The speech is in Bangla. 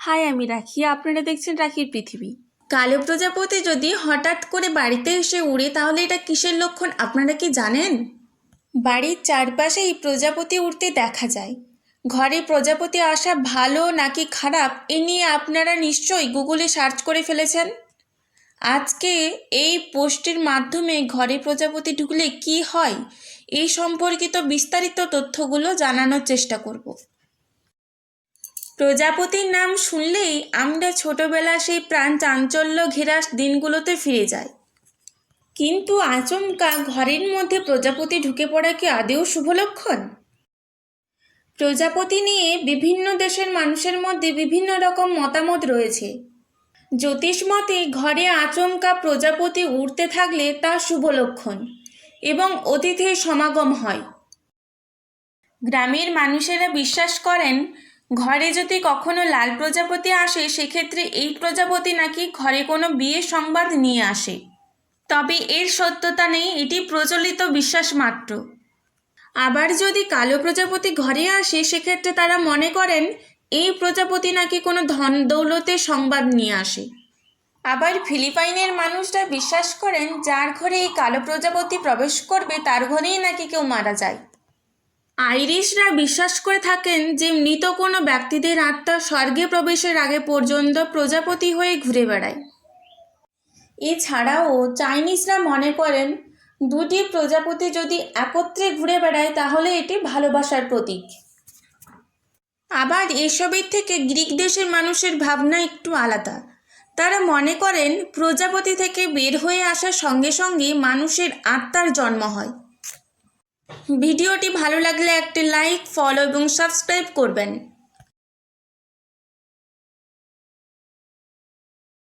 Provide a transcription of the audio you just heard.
হাই আমি রাখি আপনারা দেখছেন রাখির পৃথিবী। কালো প্রজাপতি যদি হঠাৎ করে বাড়িতে এসে উড়ে তাহলে এটা কিসের লক্ষণ আপনারা কি জানেন? বাড়ির চারপাশে এই প্রজাপতি উড়তে দেখা যায়। ঘরে প্রজাপতি আসা ভালো নাকি খারাপ এ নিয়ে আপনারা নিশ্চয়ই গুগলে সার্চ করে ফেলেছেন। আজকে এই পোস্টের মাধ্যমে ঘরে প্রজাপতি ঢুকলে কি হয় এই সম্পর্কিত বিস্তারিত তথ্যগুলো জানানোর চেষ্টা করব। প্রজাপতির নাম শুনলেই আমরা ছোটবেলা সেই প্রাণ চাঞ্চল্য ঘেরা দিনগুলোতে ফিরে যাই। কিন্তু আচমকা ঘরের মধ্যে প্রজাপতি ঢুকে পড়া কি আদেও শুভ লক্ষণ? প্রজাপতি নিয়ে বিভিন্ন দেশের মানুষের মধ্যে বিভিন্ন রকম মতামত রয়েছে। জ্যোতিষ মতে ঘরে আচমকা প্রজাপতি উড়তে থাকলে তা শুভ লক্ষণ এবং অতিথির সমাগম হয়। গ্রামের মানুষেরা বিশ্বাস করেন ঘরে যদি কখনো লাল প্রজাপতি আসে, সেক্ষেত্রে এই প্রজাপতি নাকি ঘরে কোনো বিয়ে সংবাদ নিয়ে আসে। তবে এর সত্যতা নেই, এটি প্রচলিত বিশ্বাস মাত্র। আবার যদি কালো প্রজাপতি ঘরে আসে, সেক্ষেত্রে তারা মনে করেন, এই প্রজাপতি নাকি কোনো ধন দৌলতের সংবাদ নিয়ে আসে। আবার ফিলিপাইনের মানুষরা বিশ্বাস করেন, যার ঘরে এই কালো প্রজাপতি প্রবেশ করবে, তার ঘরেই নাকি কেউ মারা যায়। আইরিশরা বিশ্বাস করে থাকেন যে মৃত কোনো ব্যক্তিদের আত্মা স্বর্গে প্রবেশের আগে পর্যন্ত প্রজাপতি হয়ে ঘুরে বেড়ায়। এছাড়াও চাইনিজরা মনে করেন, দুটি প্রজাপতি যদি একত্রে ঘুরে বেড়ায় তাহলে এটি ভালোবাসার প্রতীক। আবার এসবের থেকে গ্রিক দেশের মানুষের ভাবনা একটু আলাদা। তারা মনে করেন, প্রজাপতি থেকে বের হয়ে আসার সঙ্গে সঙ্গে মানুষের আত্মার জন্ম হয়। ভিডিওটি ভালো লাগলে একটি লাইক ফলো এবং সাবস্ক্রাইব করবেন।